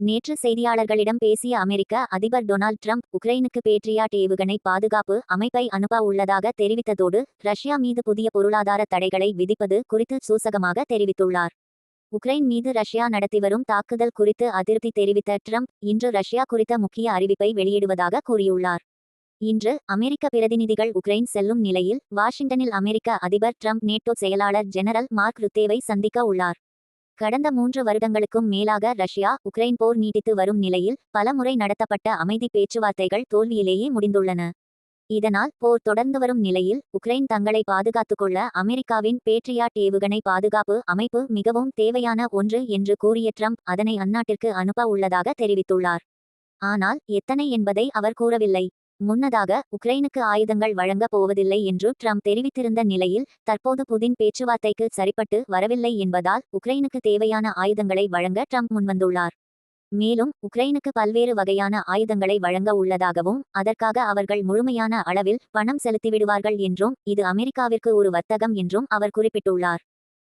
நேற்று செய்தியாளர்களிடம் பேசிய அமெரிக்க அதிபர் டொனால்ட் ட்ரம்ப் உக்ரைனுக்கு பேட்ரியாட் ஏவுகணை பாதுகாப்பு அமைப்பை அனுப்ப உள்ளதாக தெரிவித்ததோடு ரஷ்யா மீது புதிய பொருளாதார தடைகளை விதிப்பது குறித்து சூசகமாக தெரிவித்துள்ளார். உக்ரைன் மீது ரஷ்யா நடத்தி வரும் தாக்குதல் குறித்து அதிருப்தி தெரிவித்த ட்ரம்ப் இன்று ரஷ்யா குறித்த முக்கிய அறிவிப்பை வெளியிடுவதாக கூறியுள்ளார். இன்று அமெரிக்க பிரதிநிதிகள் உக்ரைன் செல்லும் நிலையில் வாஷிங்டனில் அமெரிக்க அதிபர் ட்ரம்ப் நேட்டோ செயலாளர் ஜெனரல் மார்க் ருத்தேவை சந்திக்க உள்ளார். கடந்த மூன்று வருடங்களுக்கும் மேலாக ரஷ்யா உக்ரைன் போர் நீட்டித்து வரும் நிலையில் பலமுறை நடத்தப்பட்ட அமைதி பேச்சுவார்த்தைகள் தோல்வியிலேயே முடிந்துள்ளன. இதனால் போர் தொடர்ந்து வரும் நிலையில் உக்ரைன் தங்களை பாதுகாத்துக் கொள்ள அமெரிக்காவின் பேட்ரியாட் ஏவுகணை பாதுகாப்பு அமைப்பு மிகவும் தேவையான ஒன்று என்று கூறிய ட்ரம்ப் அதனை அந்நாட்டிற்கு அனுப்ப உள்ளதாக தெரிவித்துள்ளார். ஆனால் எத்தனை என்பதை அவர் கூறவில்லை. முன்னதாக உக்ரைனுக்கு ஆயுதங்கள் வழங்கப் போவதில்லை என்று ட்ரம்ப் தெரிவித்திருந்த நிலையில் தற்போது புதின் பேச்சுவார்த்தைக்கு சரிப்பட்டு வரவில்லை என்பதால் உக்ரைனுக்கு தேவையான ஆயுதங்களை வழங்க ட்ரம்ப் முன்வந்துள்ளார். மேலும் உக்ரைனுக்கு பல்வேறு வகையான ஆயுதங்களை வழங்க உள்ளதாகவும் அதற்காக அவர்கள் முழுமையான அளவில் பணம் செலுத்திவிடுவார்கள் என்றும் இது அமெரிக்காவிற்கு ஒரு வர்த்தகம் என்றும் அவர் குறிப்பிட்டுள்ளார்.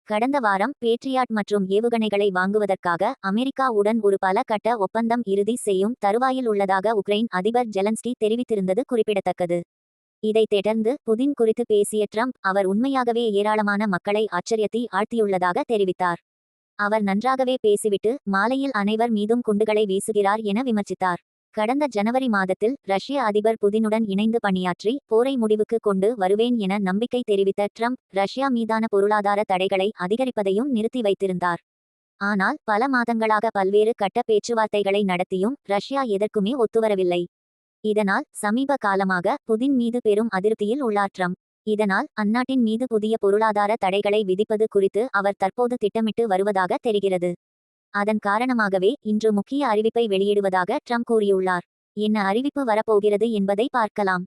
கடந்த வாரம் பேட்ரியாட் மற்றும் ஏவுகணைகளை வாங்குவதற்காக அமெரிக்காவுடன் ஒரு பல கட்ட ஒப்பந்தம் இறுதி செய்யும் தருவாயில் உள்ளதாக உக்ரைன் அதிபர் ஜெலன்ஸ்கி தெரிவித்திருந்தது குறிப்பிடத்தக்கது. இதைத் தொடர்ந்து புதின் குறித்து பேசிய ட்ரம்ப் அவர் உண்மையாகவே ஏராளமான மக்களை ஆச்சரியத்தை ஆழ்த்தியுள்ளதாக தெரிவித்தார். அவர் நன்றாகவே பேசிவிட்டு மாலையில் அனைவர் மீதும் குண்டுகளை வீசுகிறார் என விமர்சித்தார். கடந்த ஜனவரி மாதத்தில் ரஷ்ய அதிபர் புதினுடன் இணைந்து பணியாற்றி போரை முடிவுக்கு கொண்டு வருவேன் என நம்பிக்கை தெரிவித்த ட்ரம்ப் ரஷ்யா மீதான பொருளாதார தடைகளை அதிகரிப்பதையும் நிறுத்தி வைத்திருந்தார். ஆனால் பல மாதங்களாக பல்வேறு கட்ட பேச்சுவார்த்தைகளை நடத்தியும் ரஷ்யா எதற்குமே ஒத்துவரவில்லை. இதனால் சமீப காலமாக புதின் மீது பெரும் அதிருப்தியில் உள்ளார் ட்ரம்ப். இதனால் அந்நாட்டின் மீது புதிய பொருளாதார தடைகளை விதிப்பது குறித்து அவர் தற்போது திட்டமிட்டு வருவதாக தெரிகிறது. அதன் காரணமாகவே இன்று முக்கிய அறிவிப்பை வெளியிடுவதாக ட்ரம்ப் கூறியுள்ளார். என்ன அறிவிப்பு வரப்போகிறது என்பதை பார்க்கலாம்.